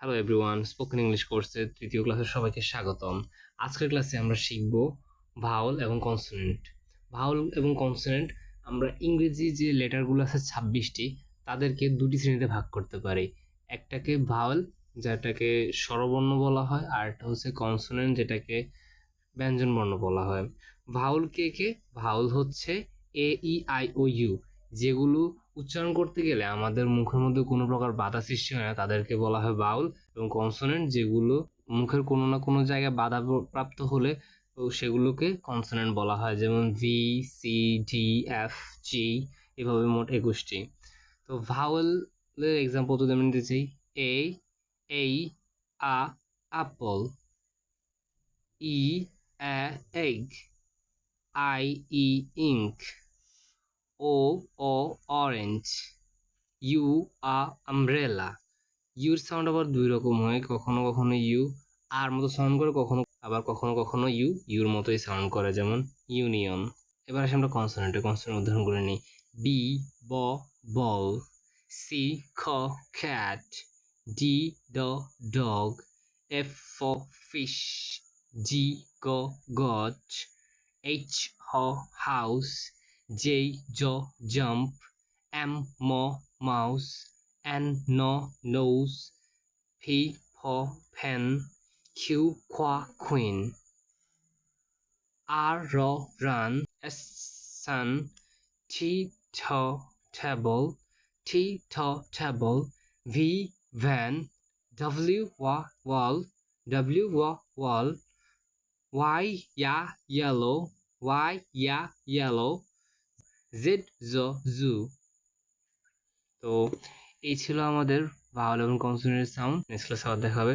Hello everyone spoken English কোর্সের তৃতীয় ক্লাসের সবাইকে স্বাগতম। আজকের ক্লাসে আমরা শিখব ভাওয়াল এবং কনসোনেন্ট ভাওয়াল এবং কনসোনেন্ট আমরা ইংরেজি যে লেটারগুলো আছে ছাব্বিশটি, তাদেরকে দুটি শ্রেণীতে ভাগ করতে পারি। একটাকে ভাওয়াল যেটাকে স্বরবর্ণ বলা হয়, আর একটা হচ্ছে কনসোনেন্ট যেটাকে ব্যঞ্জনবর্ণ বলা হয়। ভাওয়াল কে কে? ভাওয়াল হচ্ছে এ ই আই ও ইউ যেগুলো উচ্চারণ করতে গেলে আমাদের মুখের মধ্যে কোনো প্রকার বাধা সৃষ্টি হয় না। তাদেরকে বলা হয় বাউল এবং কনসোনেন্ট যেগুলো মুখের কোনো না কোনো জায়গায় বাধা প্রাপ্ত হলে সেগুলোকে কনসোনেন্ট বলা হয়। যেমন V C D F G এভাবে মোট একুশটি। তো ভাওয়েলের এক্সাম্পল যদি আমি নিতে চাই এ এই আ অ্যাপল ই এ এগ আই ই ইঙ্ক ও ও অরেঞ্জ ইউ আ আমব্রেলা ইউর সাউন্ড আবার দুই রকম হয়, কখনো কখনো ইউ আর মতো সাউন্ড করে, কখনো আবার কখনো কখনো ইউ ইউর মতোই সাউন্ড করে, যেমন ইউনিয়ন এবার আসে আমরা কনসোনেন্টে কনসোনেন্ট উদাহরণ করে নিই. বি ব বল সি খ, cat. D the dog. F for fish. G go got H for house. J jo jump M mo mouse N no nose P for pen Q qua queen. R ro run S sun T to table T to table V van W wa wall W wa wall Y ya yellow Y ya yellow Z জ zoo তো এই ছিল আমাদের ভাওয়াল এবং কনসোনেন্টের sound next ক্লাসে আবার দেখা হবে।